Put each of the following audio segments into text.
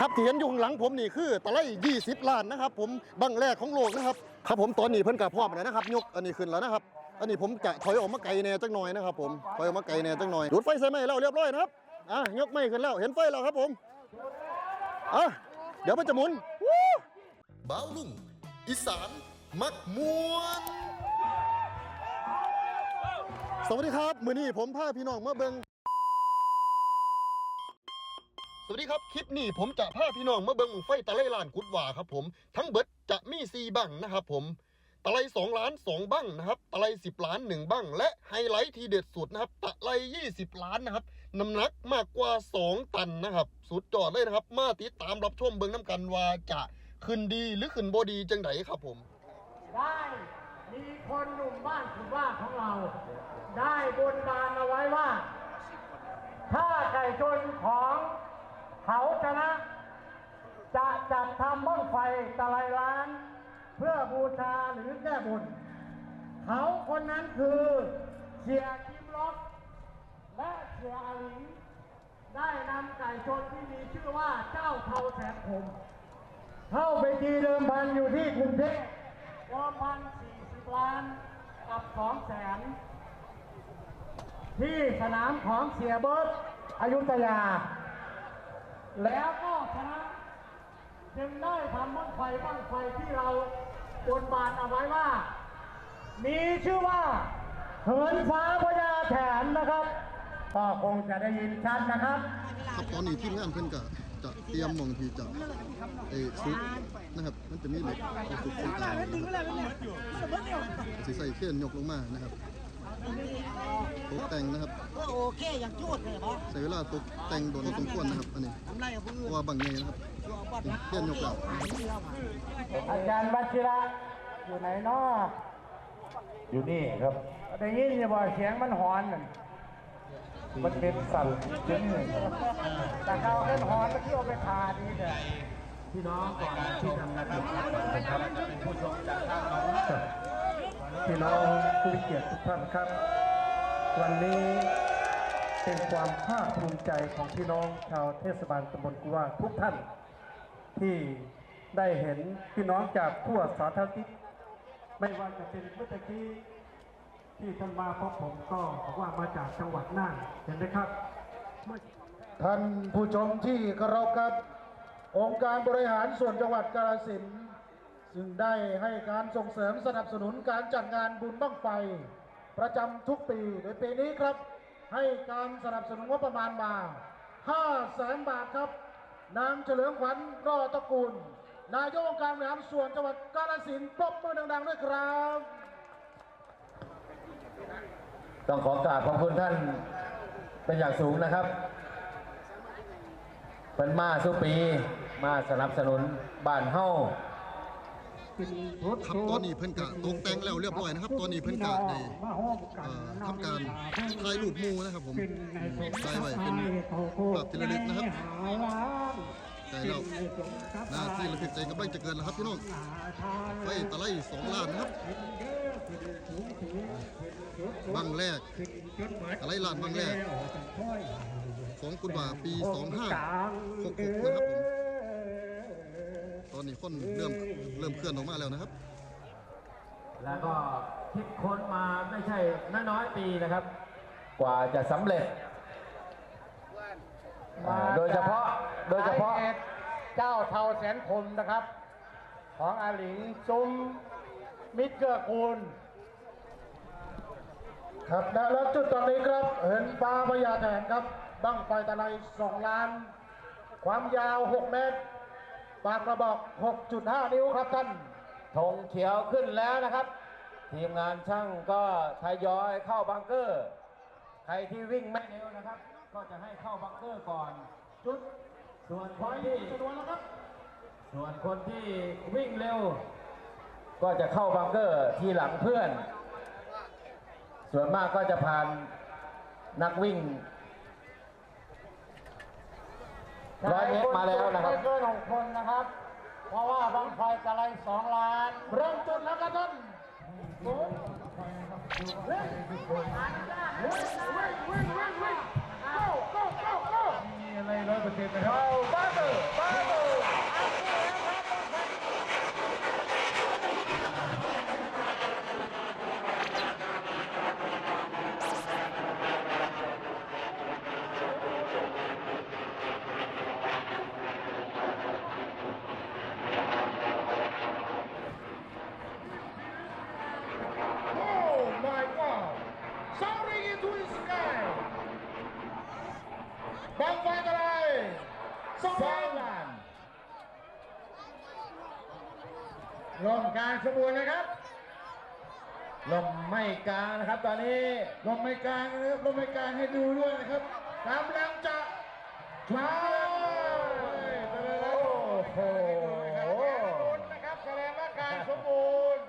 ครับที่เห็นอยู่ข้างหลังผมนี่คือตะไล20 ล้านนะครับ ผมบังแรกของโลกนะครับครับผมตอนนี้เพิ่นกับพร้อมแล้วนะครับ ยกอันนี้ขึ้นแล้วนะครับ อันนี้ผมจะถอยออกมาไกลแน่จังหน่อยนะครับ ผมถอยออกมาไกลแน่จังหน่อยดูดไฟใส่ไม้แล้วเรียบร้อยนะครับอะยกไม้ขึ้นแล้วเห็นไฟแล้วครับผมอะเดี๋ยวมันจะหมุนวู้บ้าวลุงอีสานมักมวนสวัสดีครับ มือนี้ผมพาพี่น้องมาเบิง สวัสดีครับ คลิปนี้ผมจะพาพี่น้องมาเบิงไฟตะไลล้านกุดว่าครับผม ทั้งเบิดจะมีสี่บังนะครับผมตะไลสองล้านสองบังนะครับตะไลสิบล้านหนึ่งบังและไฮไลท์ที่เด็ดสุดนะครับตะไลยี่สิบล้านนะครับน้ำหนักมากกว่าสองตันนะครับสุดยอดเลยนะครับ มาติดตามรับชมเบิงน้ำกันว่าจะขึ้นดีหรือขึ้นบดีจังไดครับผม ได้มีคนหนุ่มบ้านคุณว่าของเรา ได้บนบานเอาไว้ว่า ถ้าไก่ชนของ เขาชนะ จะจัดทำบ้องไฟตะไลล้าน เพื่อบูชาหรือแก้บนเขาคนนั้นคือเสียคิมล็อกและเสียอลิงได้นำไก่ชนที่มีชื่อว่าเจ้าเทาแสนผมเข้าไปทีเดิมพันอยู่ที่กรุงเทพเดิมพันสี่สิบล้านกับสองแสนที่สนามของเสียเบิร์ตอยุธยา แล้วก็ชนะจึงได้ทำบ้างไฟบ้างไฟที่เราบนบานเอาไว้ว่า มีชื่อว่า เหินฟ้าพญาแถนนะครับก็คงจะได้ยินชัดนะครับครับตอนนี้ทีมงานเพิ่นก็จะเตรียมหมองที่จะเออซุกนะครับ มันจะมีเหล็กเอาซุกซุกตามสิใส่เคลื่อนยกลงมานะครับ ตกแต่งนะครับก็โอเคอย่างจูดเลยบอสใช้เวลาตกแต่งโดนพอสมควรนะครับอันนี้ทำไรกับผู้เพอื่นราะว่าบางใหญ่นะครับชัวร์บอสเคลื่อนยกแล้วนะครับอาจารย์วัชิระอยู่ไหนเนาะอยู่นี่ครับได้ยินอย่าบอกเสียงมันหอนนั่นมันเป็นสั่นจึงแต่เขาเป็นหอนแล้วที่เอาไปทาดีเด้อพี่น้องก่อนที่ทำนะครับนะครับเป็นผู้ชมจากทางเรา พี่น้องผู้มีเกียรติทุกท่านครับ วันนี้เป็นความภาคภูมิใจของพี่น้องชาวเทศบาลตำบลกุว่าทุกท่าน ที่ได้เห็นพี่น้องจากทั่วสารทิศไม่ว่าจะเป็นเมื่อกี้ที่ท่านมาพบผมก็บอกว่ามาจากจังหวัดน่านเห็นไหมครับ ท่านผู้ชมที่เคารพครับ องค์การบริหารส่วนจังหวัดกาฬสินธุ์ ซึ่งได้ให้การส่งเสริมสนับสนุนการจัดงานบุญบั้งไฟ ประจำทุกปีโดยปีนี้ครับ ให้การสนับสนุนงบประมาณมา5แสนบาทครับ นางเฉลิมขวัญรอตระกูล นายกองค์การบริหารส่วนจังหวัดกาฬสินธุ์ปรบมือดังๆด้วยครับต้องขอกราบขอบคุณท่านเป็นอย่างสูงนะครับเป็นมาสุปีมาสนับสนุนบ้านเฮ้า ครับตอนนี้เพิ่นกะตกแต่งแล้วเรียบร้อยนะครับ ตอนนี้เพิ่นกะได้ทำการถ่ายรูปมูนะครับ ผมถ่ายไว้เป็นภาพที่ระลึกนะครับใจเราหน้าที่ระลึกใจกำลังจะเกินแล้วครับพี่น้องไฟตะไลสองล้านนะครับบังแรกตะไลล้านบังแรกของกุฎว่าปี 2566นะครับผม อนนี้คนเริ่มเริ่มเคลื่อนออกมาแล้วนะครับ แล้วก็คิดค้นมาไม่ใช่น้อยๆปีนะครับ กว่าจะสำเร็จอ่าโดยเฉพาะโดยเฉพาะสตุเจ้าเทาแสนคมนะครับ ของอาหลิงซุ้มมิตรเกื้อกูล ครับและแล้วจุดตอนนี้ครับ เห็นฟ้าพญาแถนครับบั้งไฟตะไล2ล้าน ความยาว 6 เมตร ปากกระบอก 6.5 นิ้วครับท่านธงเขียวขึ้นแล้วนะครับ ทีมงานช่างก็ทยอยเข้าบังเกอร์ ใครที่วิ่งไม่เร็วนะครับ ก็จะให้เข้าบังเกอร์ก่อน จุด ส่วนคนที่ส่วนคนที่วิ่งเร็ว ก็จะเข้าบังเกอร์ทีหลังเพื่อน ส่วนมากก็จะผ่านนักวิ่ง ร้อยเมตรมาแล้วนะครับ ไม่เกินหกคนนะครับ เพราะว่าบังไฟตะไลสองล้าน เริ่มจุดแล้วครับท่านมีอะไรร้อยเปอร์เซ็นต์นะครับ ลมกลาง สมบูรณ์นะครับ ลมไม่กลางนะครับ ตอนนี้ลมไม่กลางนะครับลมไม่กลางให้ดูด้วยนะครับกำลังจะคว้าโอ้โหนะครับแสดงว่าการสมบูรณ์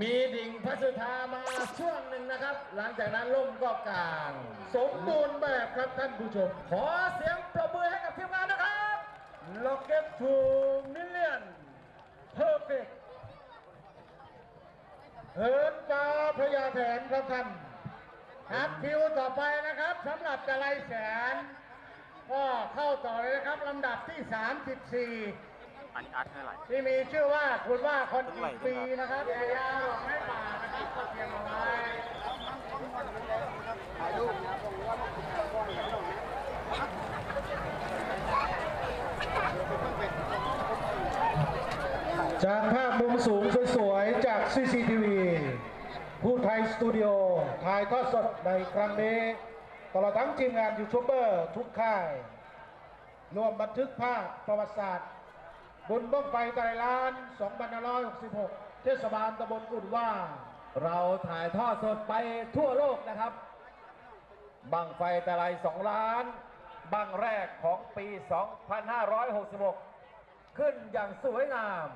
มีดิ่งพัสธามาช่วงหนึ่งนะครับ หลังจากนั้นล่มก็กลาง สมบูรณ์แบบครับท่านผู้ชม ขอเสียงปรบมือให้กับทีมงานนะครับล็อกเก็ตทูมิล เลียนเพอร์เฟกเหินฟ้าพญาแถนครับท่านครับคิวต่อไปนะครับสำหรับกระไรแสน ก็เข้าต่อเลยนะครับลำดับที่ 34 อันนี้อาร์ตเท่าไหร่ที่มีชื่อว่าคุณว่าคนอีกปีนะครับพยาดอกไม้ป่านะครับก็เตรียมเอาไว้จากภาพมุมสูงสวย ๆจาก CCTV ผู้ไทยสตูดิโอถ่ายทอดสดในครั้งนี้ ตลอดทั้งทีมงานยูทูบเบอร์ทุกค่าย รวมบันทึกภาพประวัติศาสตร์บุญบ้องไฟไตรล้าน 2566 เทศบาลตำบลกุดว่า เราถ่ายทอดสดไปทั่วโลกนะครับ บังไฟแต่ไร2ล้าน บังแรกของปี 2566 ขึ้นอย่างสวยงาม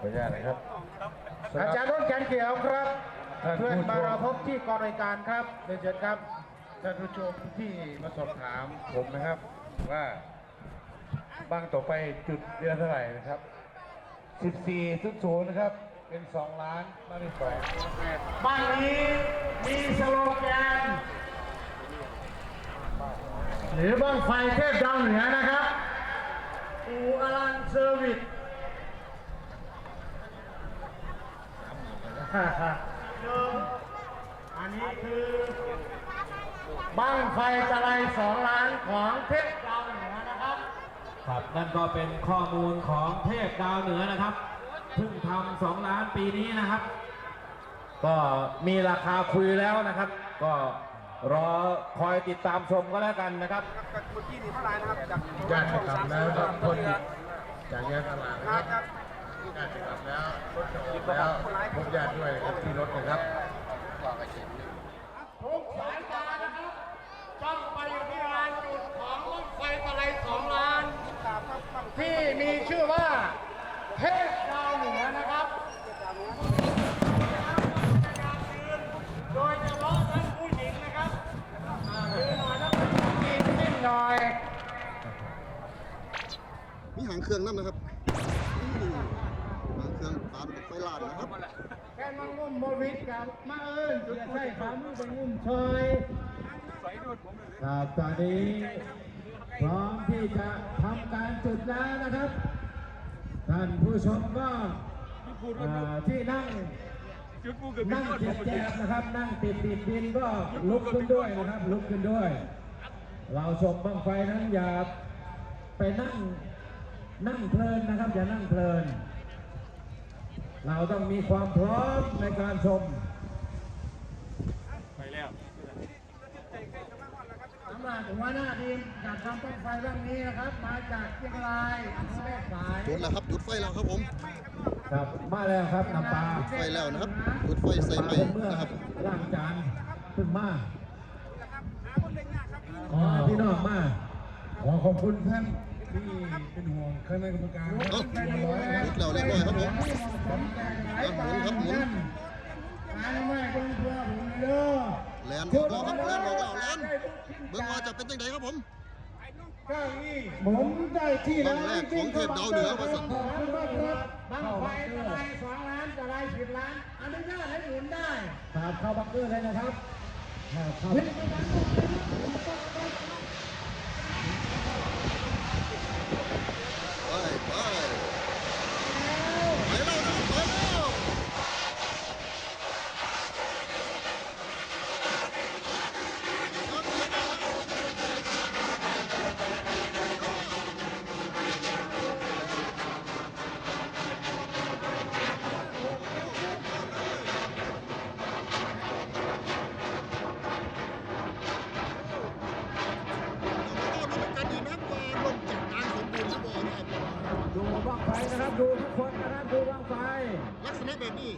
ขออนุญาตนะครับอาจารย์รุ่นแกนเขียวครับเพื่อนมาเราพบที่กองรายการครับเรียนเชิญครับท่านผู้ชมที่มาสอบถามผมนะครับ ว่าบ้างต่อไปจุดเดือนเท่าไหร่นะครับ 14จุดศูนย์นะครับ เป็น 2 ล้านบ้านที่สองบ้านนี้มีสโลแกน หรือบ้างไฟเทพดาวเหนือนะครับอูอลันเซอร์วิส อันนี้คือบ้างไฟตะไลสองล้านของเทพดาวเหนือนะครับ ครับนั่นก็เป็นข้อมูลของเทพดาวเหนือนะครับเพิ่งทำสองล้านปีนี้นะครับ ก็มีราคาคุยแล้วนะครับ ก็รอคอยติดตามชมก็แล้วกันนะครับญาติจะกลับแล้วครับคนจากแยกตลาดนะครับญาติจะกลับ แล้วรถจะออกแล้วพบญาติด้วยนะครับที่รถนะครับทุกสายตานะครับจ้องไปอยู่ที่ลานจุดของรถไฟตะไลสองล้าน ที่มีชื่อว่าเทพดาวเหนือนะครับโดยเฉพาะท่านผู้หญิงนะครับอ่ายืนหน่อยแล้วกินนิดหน่อยมีหางเครื่องนั่นนะครับนี่หางเครื่องตามกับไฟลานนะครับ แค่ มางุ่มโมวิดกับมาเอิญจุดใส่ขามือเป็นงุ่มชอยครับตอนนี้พร้อมที่จะทำการจุดแล้วนะครับ ท่านผู้ชมก็ที่นั่งนั่งเจ็บแจบนะครับ นั่งติดติดดินก็ลุกขึ้นด้วยนะครับ ลุกขึ้นด้วย เราชมบังไฟนั้นอย่าไปนั่งนั่งเพลินนะครับ อย่านั่งเพลิน เราต้องมีความพร้อมในการชมสำหรับหัวหน้าทีมจากทำต้นไฟเรื่องนี้นะครับ มาจากเชียงรายอำเภอแม่สายจุดแล้วครับจุดไฟแล้วครับผม ครับมาแล้วครับน้ำปลาจุดไฟแล้วนะครับจุดไฟใส่ไม้เมื่อนะครับล้างจานเพิ่งมาขอพี่น้องมาขอขอบคุณท่าน ที่เป็นห่วงคณะกรรมการเอ้าจุดแล้วเรียบร้อยครับผมอะหมุนครับหมุนมาแล้วแม่คุณเพื่อผมเด้อแลนอกแล้วครับแลนออกแล้วแลนเบิ่งว่าจะเป็นจังไดครับผมหมุนได้ที่บ้างแรกของเทพดาวเหนือว่าสั่นขอบคุณมากครับบังไฟตะไลสองล้านตะไลสิบล้านอนุญาตให้หมุนได้ครับเข้าบังเกอร์เลยนะครับครับเข้า ไป นะครับดูทุกคนนะครับดูบ้างไฟลักษณะแบบนี้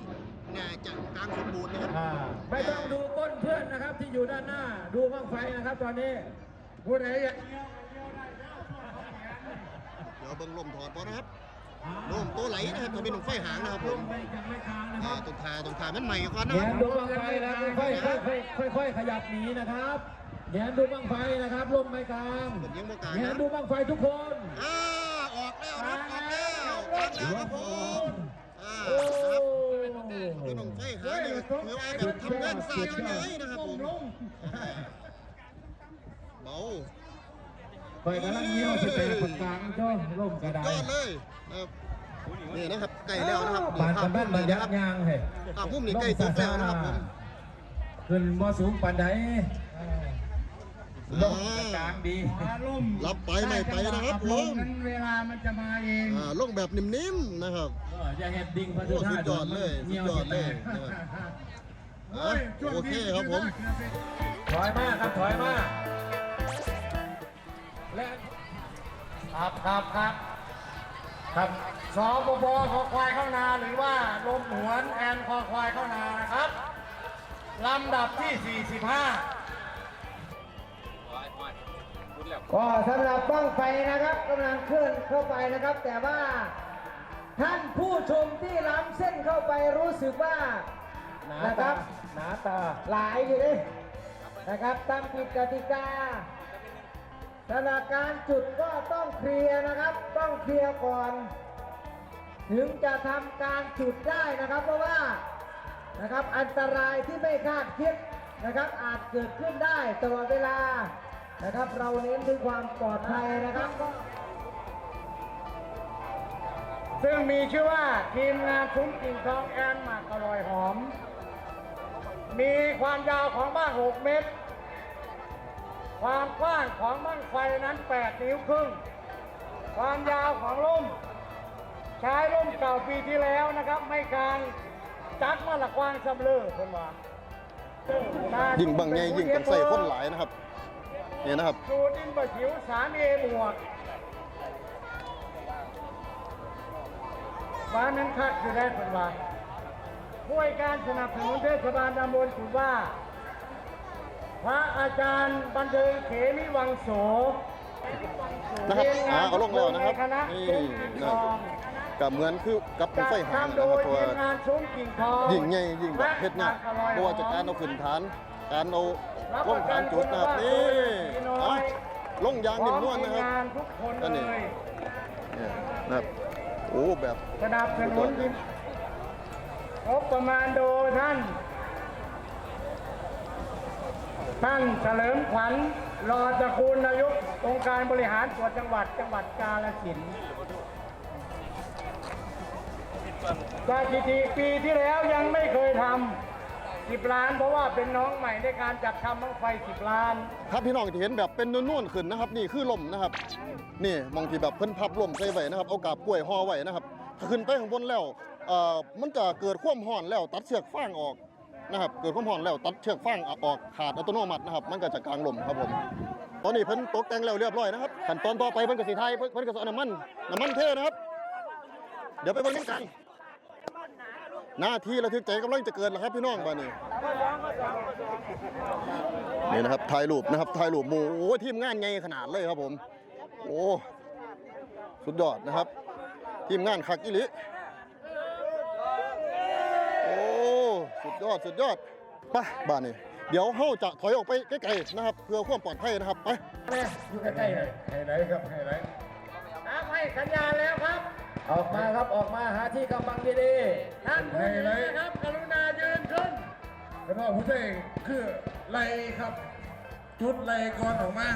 น่าจะกลางสมบูรณ์นะครับอ่าไม่ต้องดูก้นเพื่อนนะครับที่อยู่ด้านหน้า ดูบ้างไฟนะครับ ตอนนี้ผู้ใดอยากเดี๋ยวเบิ่งลมถอดพอนะครับลมตัวไหลนะครับจะเป็นหนุ่มไฟหางนะครับผมไม่ยังไม่ค้างนะคอ่ารับตรงขาตรงขามันใหม่ก่อนนะแงครับนดูบ้างไฟนะค่อยๆค่อยๆค่อยๆค่อยๆขยับหนีนะครับแงนดูบ้างไฟนะครับลมไม่กลางผมยังบ่กลางแงนนะดูบ้างไฟทุกคนอ่าออกแล้วนะครับออกแล้วออกแล้วครับผมอ่าโอ้นะครับเป็นหนุ่มไฟหาเนี่ยถือว่าแบบทำงานสายยังไงนะครับผมเบาคอยกำลังเงี้ยวสเป็นคนกลางจ้อยลมกระไดยอดเลยนะครับนี่นะครับไก่แล้วนะครับบานกันบ้านบรรยักรับยางเฮ้ภาพมุมนี่ใกล้สุดแล้วนะครับผมขึ้นบ่สูงปานใด ลมอ่ากลางดีรับไปไม่ไปนะครับผมนั้นเวลามันจะมาเองอ่าลงแบบนิ่มๆนะครับเอออย่าเห็ดดิ่งพระโอ้สุธาสุดยอดเลยสุเงี้ดยวยอสิดแตเลยกนะครับอะโอเคครับผม ถอยมาครับถอยมาและครับครับครับครับสปปคอควายเข้านาหรือว่าลมหวนแอนคอควายเข้านานะครับลำดับที่ 45 ก็สำหรับบ้างไฟนะครับกำลังเคลื่อนเข้าไปนะครับ แต่ว่าท่านผู้ชมที่ล้ำเส้นเข้าไปรู้สึกว่าหนานะคตารับหนาตาหลายอยู่เลยนะครับตามผิดกติกาสถานการจุดก็ต้องเคลียร์นะครับ ต้องเคลียร์ก่อน ถึงจะทำการจุดได้นะครับ เพราะว่านะครับอันตรายที่ไม่คาดคิดนะครับ อาจเกิดขึ้นได้ตลอดเวลา นะครับ เราเน้นด้วยความปลอดภัยนะครับ ซึ่งมีชื่อว่าทีมงานซุ้มกิ่งทองแอนหมากอร่อยหอม มีความยาวของบ้าง6เมตร ความกว้างของบ้างไฟนั้น 8 นิ้วครึ่ง ความยาวของล่ม ใช้ล่มเก่าปีที่แล้วนะครับ ไม่กางจักมาละกวางสำเลือคนว่ายิ่งบางไงยิ่งกันใส่คนหลายนะครับ นี่นะครับสูดินบะจิ๋วสามเอหมวกบ้านนั้นคักอยู่ได้ผลว่าผู้ให้การสนับสนุนเทศบาลตำบลสุว่า พระอาจารย์บันเทิงเขมิวังโสนะครับทีมงอ่านเอาลงแล้วนะครับในคณะนี่ซุ้มกิ่งนะทองกับเหมือนคือกับเป็นไฟหางทำนะโดครับยเพราะทีว่ามงานซุ้มกิ่งทองยิ่งใหญ่ยิ่งแบบเฮ็ดเนี่ยากเพราะว่าจะการเอาขึ้นฐานการเอา ลงฐานจุดนะครับนี่อะลงยางนิ่มนวลนะครับนทุกคนอันเลนี้ยเนี่ยนะครับโอ้แบบสนับสนุนทีมงบประมาณโดยท่าน ท่านเฉลิมขวัญรอตระกูลนายกองค์การบริหารส่วนจังหวัดจังหวัดกาฬสินธุ์สถิติปีที่แล้วยังไม่เคยทำ 10ล้าน เพราะว่าเป็นน้องใหม่ในการจัดทำบั้งไฟ10ล้านถ้าพี่น้องเห็นแบบเป็นนวลๆขึ้นนะครับ นี่คือลมนะครับ นี่มองที่แบบเพิ่นพับลมใส่ไว้นะครับเอากาบกล้วยห่อไว้นะครับถ้าขึ้นไปข้างบนแล้วเอ่อมันจะเกิดความร้อนแล้วตัดเชือกฟางออกนะครับเกิดความร้อนแล้วตัดเชือกฟางออกขาดอัตโนมัตินะครับ มันก็จะกลางลมครับผมตอนนี้เพิ่นตกแต่งแล้วเรียบร้อยนะครับขั้นตอนต่อไปเพิ่นก็สิไทยเพิ่นเพิ่นก็สิเอาน้ำมันน้ำมันเทนะครับ เดี๋ยวไปเบิ่งกัน หน้าที่ระทึกใจกำลังจะเกิดแล้วครับพี่น้องบ้านนี้นี่นะครับถ่ายรูปนะครับถ่ายรูปหมู่โอ้ยทีมงานไงขนาดเลยครับผม โอ้สุดยอดนะครับ ทีมงานคักอิลิโอ้สุดยอดสุดยอดไปบ้านนี้เดี๋ยวเฮาจะถอยออกไปใกล้ๆนะครับ เพื่อความปลอดภัยนะครับไปอยู่ใกล้ๆหน่อยไฮไลท์ครับไฮไลท์ครับให้สัญญาณแล้วครับ ออกมาครับออกมาหาที่กำบังดีท่านผู้ยืนนะครับ กรุณายืนขึ้นแล้วก็ผู้ช่วยคือไล่ครับ จุดไล่ก่อนออกมา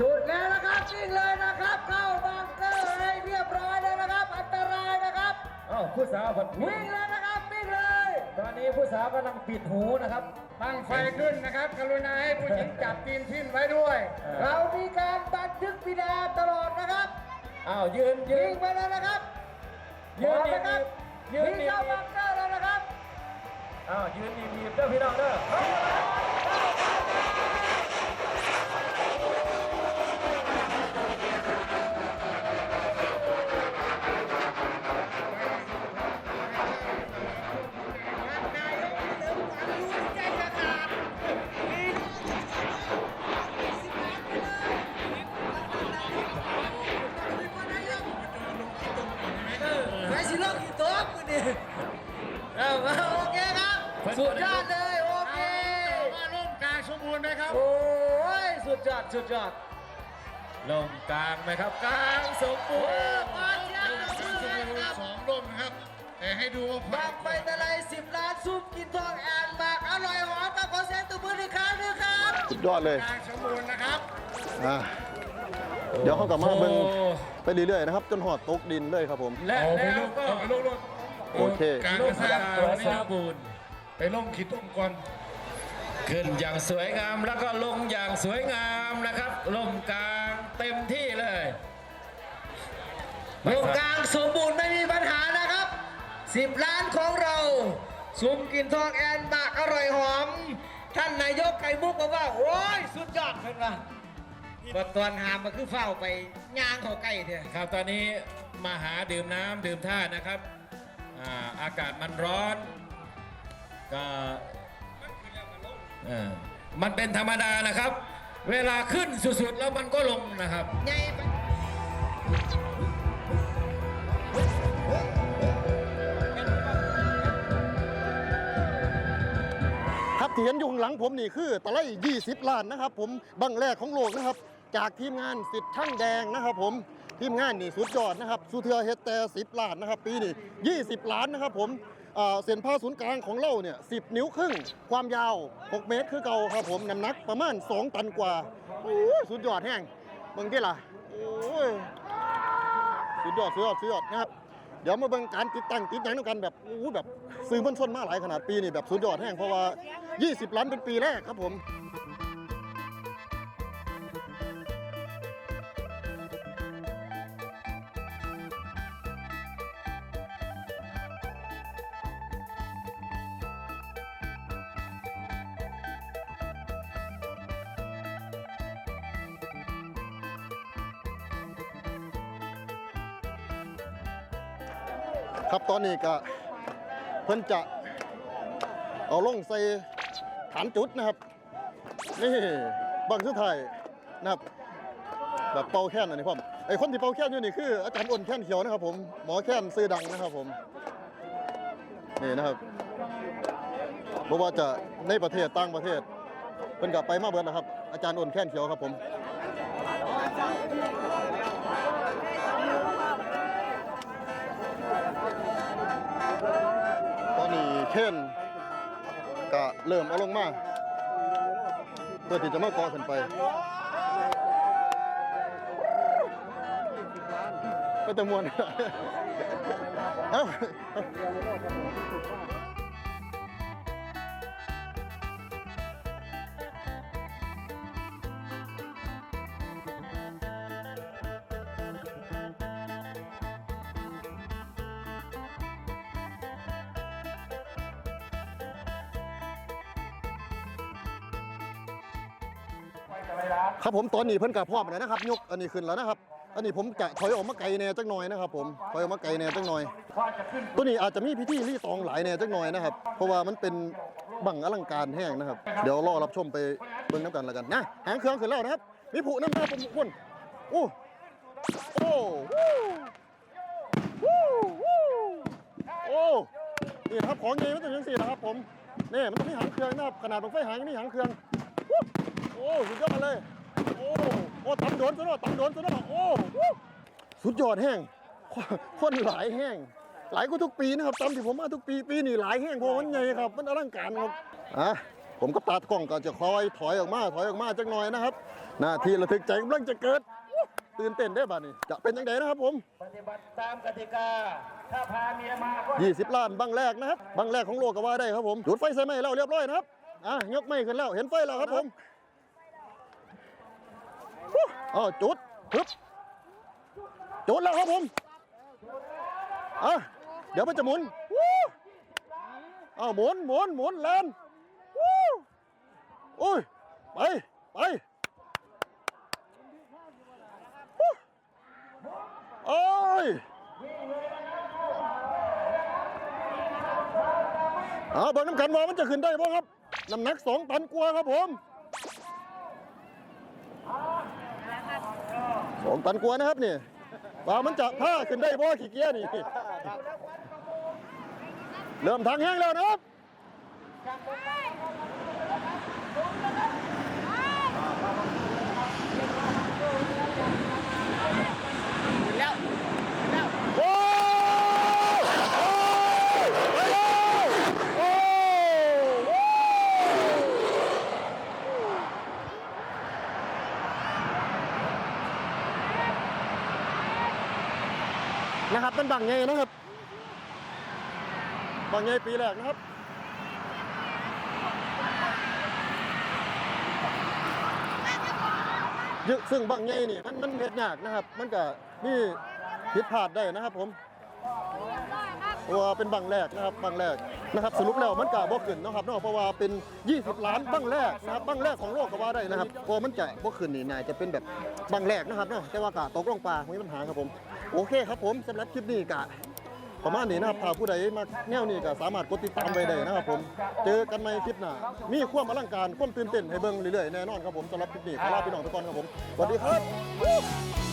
จุดแล้วนะครับวิ่งเลยนะครับ เข้าบังเกอร์ให้เรียบร้อยเลยนะครับ อันตรายนะครับๆอ้าวผู้สาวผัดวิ่งเลยนะครับวิ่งเลย ตอนนี้ผู้สาวกำลังปิดหูนะครับตั้งไฟขึ้นนะครับ กรุณาให้ผู้หญิงจับตีนทิ้นไว้ด้วย เรามีการบันทึกวิดีโอตลอดนะครับ อ้าวยืนยืยินงไปแล้วนะครับยืนพร้อมดีนะครับยืนวิ่งดีเข้าบังเกอร์แล้วนะครับ อ้าวยืนดีๆเด้อพี่น้องเด้อ ยอดเลยกลางสมบูรณ์นะครับอะเดี๋ยวเขากลับมาเบิ่งโอ้ไปเรื่อยๆนะครับ จนหอดตกดินเลยครับผม และเอาไปแล้ลวงก็เอาไปลงลงโอเคกลางลูกกระกลาซ่างสมบูรณ์ไปลงขีดต้มก่อนขึ้นอย่างสวยงามแล้วก็ลงอย่างสวยงามนะครับลมกลางเต็มที่เลยตรงกลางสมบูรณ์ไม่มีปัญหานะครับสิบล้านของเรา ซุปกินทองแอนบากอร่อยหอม ท่านนายกไก่มุกบอกว่า โอ้ย สุดยอดเพิ่นว่าบตอนหามมาคือเฝ้าไปย่างเขาไก่เถอะครับตอนนี้มาหาดื่มน้ำดื่มท่านะครับอ่าอากาศมันร้อน ก็เอ่อมันเป็นธรรมดานะครับ เวลาขึ้นสุดๆแล้วมันก็ลงนะครับ ใหญ่ไป ที่เห็นอยู่ข้างหลังผมนี่คือตะไล20 ล้านนะครับผมบังแรกของโลกนะครับ จากทีมงานสิทธิ์ช่างแดงนะครับผมทีมงานนี่สุดยอดนะครับสุเทือเฮดแต่10 ล้านนะครับ ปีนี้20 ล้านนะครับผมเส้นผ่าศูนย์กลางของเราเนี่ย10นิ้วครึ่ง ความยาว 6 เมตรคือเก่าครับผมน้ำหนักประมาณ 2 ตันกว่าโอ้สุดยอดแห้งเบิ่งที่ล่ะโอ้ยสุดยอดสุดยอดสุดยอดนะครับ เดี๋ยวมาเบิ่งการติดตั้งติดหยังด้วยกันแบบอู้แบบซื้อมวลชนมาหลายขนาดปีนี่แบบสุดยอดแห้งเพราะว่า 20 ล้านเป็นปีแรกครับผม นี้ก็เพิ่นจะเอาลงใส่ฐานจุดนะครับ นี่บังสุดท้ายนะครับแบบเป่าแค้นอันนี้พ่อมไอคนที่เป่าแค้นอยู่นี่คืออาจารย์อ้นแค้นเขียวนะครับผมหมอแค้นซื้อดังนะครับผมนี่นะครับเพราะว่าจะในประเทศต่างประเทศเพิ่นกลับไปมาเบิดนะครับ อาจารย์อ้นแค้นเขียวครับผม เคนก็เริ่มเอาลงมาเพื่อที่จะมาก่อขึ้นไปก็จะมวนเอ้า ครับผมตอนนี้เพิ่นกับพร้อมแล้วนะครับ ยกอันนี้ขึ้นแล้วนะครับ อันนี้ผมจะถอยออกมาไกลแน่จักหน่อยนะครับผมถอยออกมาไกลแน่จักหน่อย ตัวนี้อาจจะมีพิธีรีตองหลายแน่จักหน่อยนะครับ เพราะว่ามันเป็นบังอลังการแห้งนะครับ เดี๋ยวรอรับชมไปเบิ่งน้ำกันแล้วกันนะหางเครื่องขึ้นแล้วนะครับมีผู้น้ำหน้าผมคนโอ้โอ้วู้วู้โอ้นี่ครับของใหญ่มันต้องย่งสี่นะครับผมนี่มันต้องมีหางเครื่องนะครับขนาดบังไฟหางยังมีหางเครื่อง โอ้สุดยอดเลยโอ้โอ้ตำโดนซะด้วยตำโดนซะด้วยโอ้วู้สุดยอดแห้งคนคนหลายแห้งหลายกว่าทุกปีนะครับตามที่ผมมาทุกปีปีนี้หลายแห้งเพราะมันใหญ่ครับ มันอลังการครับอะผมกับตากล้องก็จะคอยถอยออกมาถอยออกมาจักหน่อยนะครับหน้าที่ระทึกใจกำลังจะเกิดวู้ตื่นเต้นได้อบ้านี้จะเป็นยังไงนะครับผมปฏิบัติตามกติกาถ้าพาเมียมาก็20ล้านบังแรกนะครับบังแรกของโลกก็ว่าได้ครับผมจุดไฟใส่ไม้แล้วเรียบร้อยนะครับอะยกไม้ขึ้นแล้วเห็นไฟแล้วครับผม ฮู้อ๋อจุดปึ๊บจุดแล้วครับผมอะเดี๋ยวมันจะหมุนวู้อ้าวหมุนหมุนหมุนแลนวู้โอ้ยไปไปโอ้ยเอาเบิ่งน้ำกันว่ามันจะขึ้นได้บ่ครับน้ำหนักสองตันกว่าครับผม สองตันกว่านะครับนี่ปลามันจะผ้าขึ้นได้บ่ขี้เกียจนี่ เริ่มทางแห้งแล้วนะครับับเป็นบังไงนะครับบังไงปีแรกนะครับยึซึ่งบางไงนี่มันมันเฮ็ดยากนะครับ มันก็มีผิดพลาดได้นะครับ ผมว่าเป็นบังแรกนะครับบังแรกนะครับ สรุปแล้วมันก็บ่ขึ้นนะครับเนาะเพราะว่าเป็น 20 ล้านบังแรกนะครับบังแรกของโลกก็ว่าได้นะครับเพราะมันจะบ่ขึ้นนี่น่าจะเป็นแบบบังแรกนะครับเนาะแต่ว่าก็ตกลงปลาไม่มีปัญหาครับผม โอเคครับผมสำหรับคลิปนี้กะประมาณนี้นะครับถ้าผู้ใดมาแนวนี้ก็สามารถกดติดตามไปได้นะครับผม เจอกันในคลิปหน้า มีความอลังการความตื่นเต้นให้เบิ่งเรื่อยๆแน่นอนครับผมสำหรับคลิปนี้ขอลาพี่น้องไปก่อนครับผม สวัสดีครับ